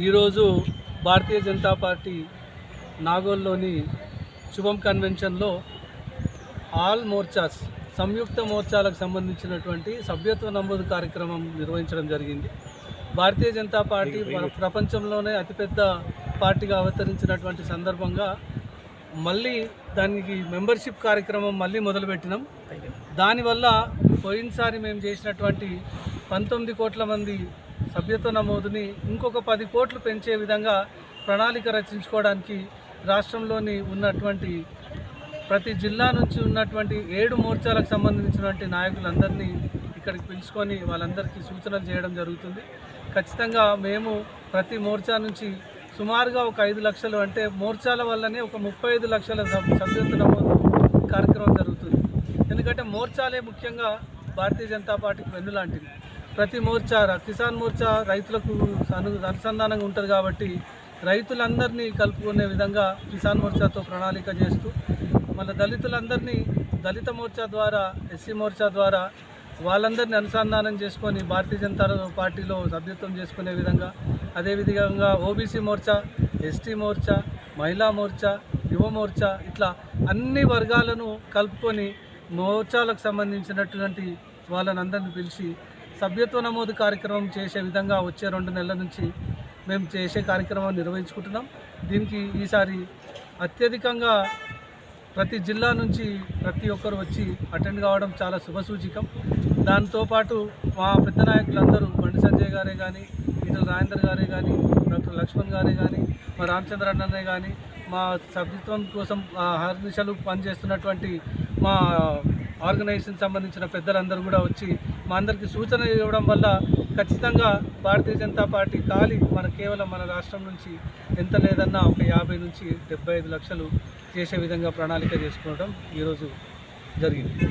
ఈరోజు భారతీయ జనతా పార్టీ నాగోల్లోని శుభం కన్వెన్షన్లో ఆల్ మోర్చాస్ సంయుక్త మోర్చాలకు సంబంధించినటువంటి సభ్యత్వ నమోదు కార్యక్రమం నిర్వహించడం జరిగింది. భారతీయ జనతా పార్టీ ప్ర- ప్రపంచంలోనే అతిపెద్ద పార్టీగా అవతరించినటువంటి సందర్భంగా మళ్ళీ దానికి మెంబర్షిప్ కార్యక్రమం మళ్ళీ మొదలుపెట్టినాం. దానివల్ల పోయినసారి మేము చేసినటువంటి పంతొమ్మిది కోట్ల మంది సభ్యత్వ నమోదుని ఇంకొక పది కోట్లు పెంచే విధంగా ప్రణాళిక రచించుకోవడానికి రాష్ట్రంలోని ఉన్నటువంటి ప్రతి జిల్లా నుంచి ఉన్నటువంటి ఏడు మోర్చాలకు సంబంధించినటువంటి నాయకులందరినీ ఇక్కడికి పిలుచుకొని వాళ్ళందరికీ సూచనలు చేయడం జరుగుతుంది. ఖచ్చితంగా మేము ప్రతి మోర్చా నుంచి సుమారుగా ఒక ఐదు లక్షలు అంటే మోర్చాల వల్లనే ఒక ముప్పై ఐదు లక్షల సభ్యత్వ నమోదు కార్యక్రమం జరుగుతుంది. ఎందుకంటే మోర్చాలే ముఖ్యంగా భారతీయ జనతా పార్టీకి వెన్నులాంటిది. ప్రతి మోర్చా కిసాన్ మోర్చా రైతులకు అను అనుసంధానంగా ఉంటుంది కాబట్టి రైతులందరినీ కలుపుకునే విధంగా కిసాన్ మోర్చాతో ప్రణాళిక చేస్తూ మళ్ళీ దళితులందరినీ దళిత మోర్చా ద్వారా ఎస్సీ మోర్చా ద్వారా వాళ్ళందరినీ అనుసంధానం చేసుకొని భారతీయ జనతా పార్టీలో సభ్యత్వం చేసుకునే విధంగా అదేవిధంగా ఓబీసీ మోర్చా ఎస్టీ మోర్చా మహిళా మోర్చా యువ మోర్చా ఇట్లా అన్ని వర్గాలను కలుపుకొని మోర్చాలకు సంబంధించినటువంటి వాళ్ళని అందరిని పిలిచి సభ్యత్వ నమోదు కార్యక్రమం చేసే విధంగా వచ్చే రెండు నెలల నుంచి మేము చేసే కార్యక్రమం నిర్వహించుకుంటున్నాం. దీనికి ఈసారి అత్యధికంగా ప్రతి జిల్లా నుంచి ప్రతి ఒక్కరు వచ్చి అటెండ్ కావడం చాలా శుభసూచికం. దాంతోపాటు మా పెద్ద నాయకులందరూ బండి సంజయ్ గారే కానీ ఈటల రాజేందర్ గారే కానీ డాక్టర్ లక్ష్మణ్ గారే కానీ మా రామచంద్ర అన్ననే కానీ మా సభ్యత్వం కోసం ఆ హర్నిశలు పనిచేస్తున్నటువంటి మా ఆర్గనైజేషన్ సంబంధించిన పెద్దలందరూ కూడా వచ్చి మా అందరికీ సూచన ఇవ్వడం వల్ల ఖచ్చితంగా భారతీయ జనతా పార్టీ ఖాళీ మన కేవలం మన రాష్ట్రం నుంచి ఎంత లేదన్నా ఒక యాభై నుంచి డెబ్బై ఐదు లక్షలు చేసే విధంగా ప్రణాళిక చేసుకోవడం ఈరోజు జరిగింది.